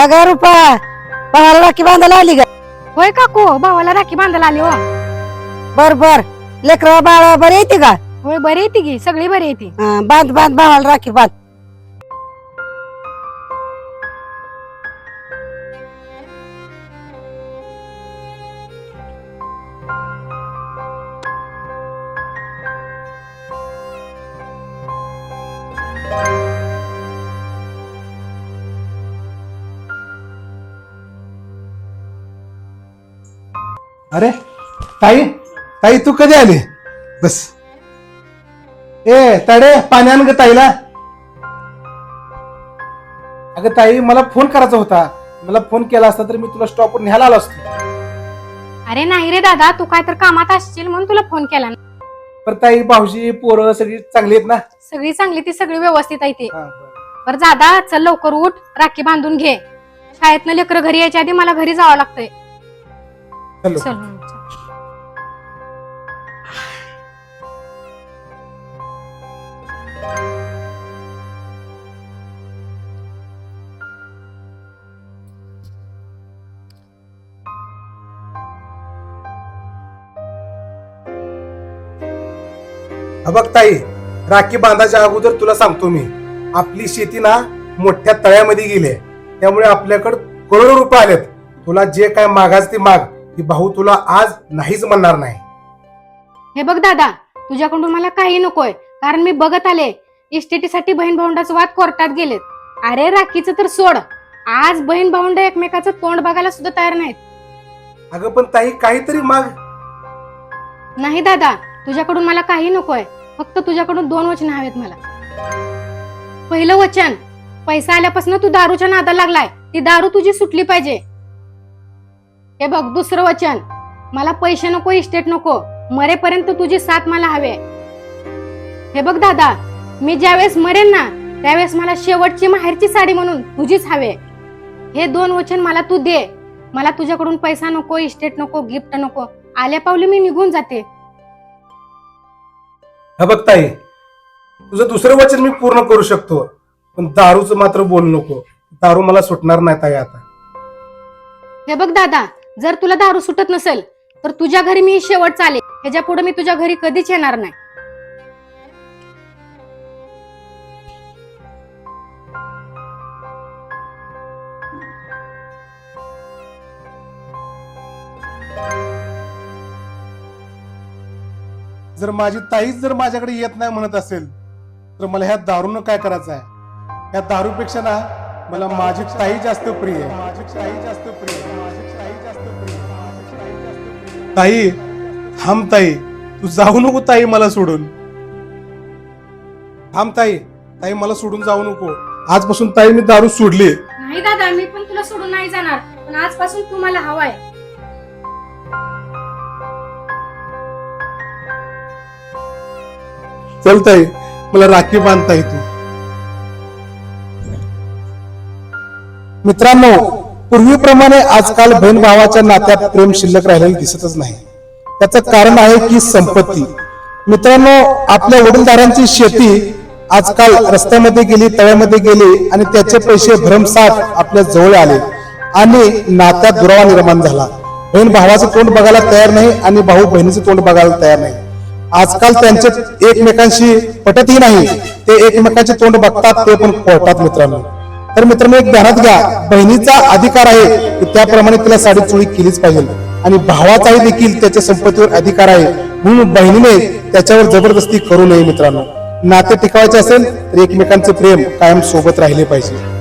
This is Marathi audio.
का ग रुपा भावाला राखी बांधायला आली ग. होय काकू भावाला राखी बांधायला आली हो बर बर. लेकर बाळ बरे येते का? होय बरी येते की सगळी बरी येते हा, बांध बांध भावाला राखी बांध. अरे ताई ताई तू कधी आली? बस. ए तडे पाण्यान ग ताईला. अगं ताई मला फोन करायचा होता. मला फोन केला असता तर मी तुला स्टॉपवर न्यायला आलो असतो. अरे नाही रे दादा तू काय तर कामात असशील म्हणून तुला फोन केला ना. पण ताई भाऊजी पोरं सगळी चांगली आहेत ना? सगळी चांगली ती सगळी व्यवस्थित आहे ती. हा, बरं. बरं दादा चल लवकर उठ राखी बांधून घे. शाळेतनं लेकरं घरी यायच्या आधी मला घरी जावं लागतंय. चलो. चल हं, बघ ताई राखी बांधायच्या अगोदर तुला सांगतो मी आपली शेती ना मोठ्या तळ्यामध्ये गेली आहे. त्यामुळे आपल्याकडे करोडो रुपये आलेत तुला जे काय मागाच ते माग की भाऊ तुला आज नाहीच म्हणणार नाही. हे बघ दादा तुझ्याकडून मला काही नकोय कारण मी बघत आले. इस्टेटीसाठी बहीण भावंडाचे वाद कोर्टात गेलेत. अरे राखीचं तर सोड. आज बहीण भावंड एकमेकाचं तोंड बघायला सुद्धा तयार नाहीत. अगं पण ताई काहीतरी माग. नाही दादा तुझ्याकडून मला काही नकोय. फक्त तुझ्याकडून दोन वचन हवेत मला. पहिलं वचन पैसा आल्यापासून तू दारूच्या नादा लागलाय. ती दारू तुझी सुटली पाहिजे. हे बघ दुसरं वचन. मला पैसे नको इस्टेट नको. मरेपर्यंत तुझी साथ मला हवे हे बघ दादा मी ज्यावेळेस मरेन ना त्यावेळेस मला शेवटची माहेरची साडी म्हणून तुझीच हवे हे दोन वचन मला तू दे. मला तुझ्याकडून पैसा नको इस्टेट नको गिफ्ट नको. आल्या पावली मी निघून जाते. हा बघ ताई तुझं दुसरं वचन मी पूर्ण करू शकतो. पण दारूचं मात्र बोलू नको. दारू मला सुटणार नाही ताई आता. हे बघ दादा जर तुला दारू सुटत नसेल तर तुझ्या घरी मी शेवट चालेल. ह्याच्या पुढे मी तुझ्या घरी कधीच येणार नाही. जर माझी ताईच जर माझ्याकडे येत नाही म्हणत असेल तर मला ह्या दारूनं काय करायचं आहे? या दारूपेक्षा ना मला माझी ताई जास्त प्रिय आहे. माझी ताई जास्त प्रिय ताई थांब ताई. तू जाऊ नको ताई मला सोडून. थांब ताई ताई मला सोडून जाऊ नको. आजपासून ताई मी दारू सोडली. नाही दादा मी पण तुला सोडून नाही जाणार. पण आजपासून तू मला हवाय चल ताई मला राखी बांधता तू मित्रांनो पूर्वीप्रमाणे आजकाल बहीण भावाच्या नात्यात प्रेम शिल्लक राहिलेलं दिसतच नाही. त्याचं कारण आहे की संपत्ती. मित्रांनो आपल्या वडीलधारांची शेती आजकाल रस्त्यामध्ये गेली तळ्यामध्ये गेली आणि त्याचे पैसे भ्रमसाठ आपल्या जवळ आले आणि नात्यात दुरावा निर्माण झाला. बहीण भावाचं तोंड बघायला तयार नाही आणि भाऊ बहिणीचं तोंड बघायला तयार नाही. आजकाल त्यांचे एकमेकांशी पटतही नाही. ते एकमेकांचे तोंड बघतात ते पण कोर्टात मित्रांनो. तर मित्रांनो एक ध्यानात घ्या. बहिणीचा अधिकार आहे की त्याप्रमाणे तिला साडी चोळी केलीच पाहिजे. आणि भावाचाही देखील त्याच्या संपत्तीवर अधिकार आहे. म्हणून बहिणीने त्याच्यावर जबरदस्ती करू नये मित्रांनो. नाते टिकवायचे असेल तर एकमेकांचे प्रेम कायम सोबत राहिले पाहिजे.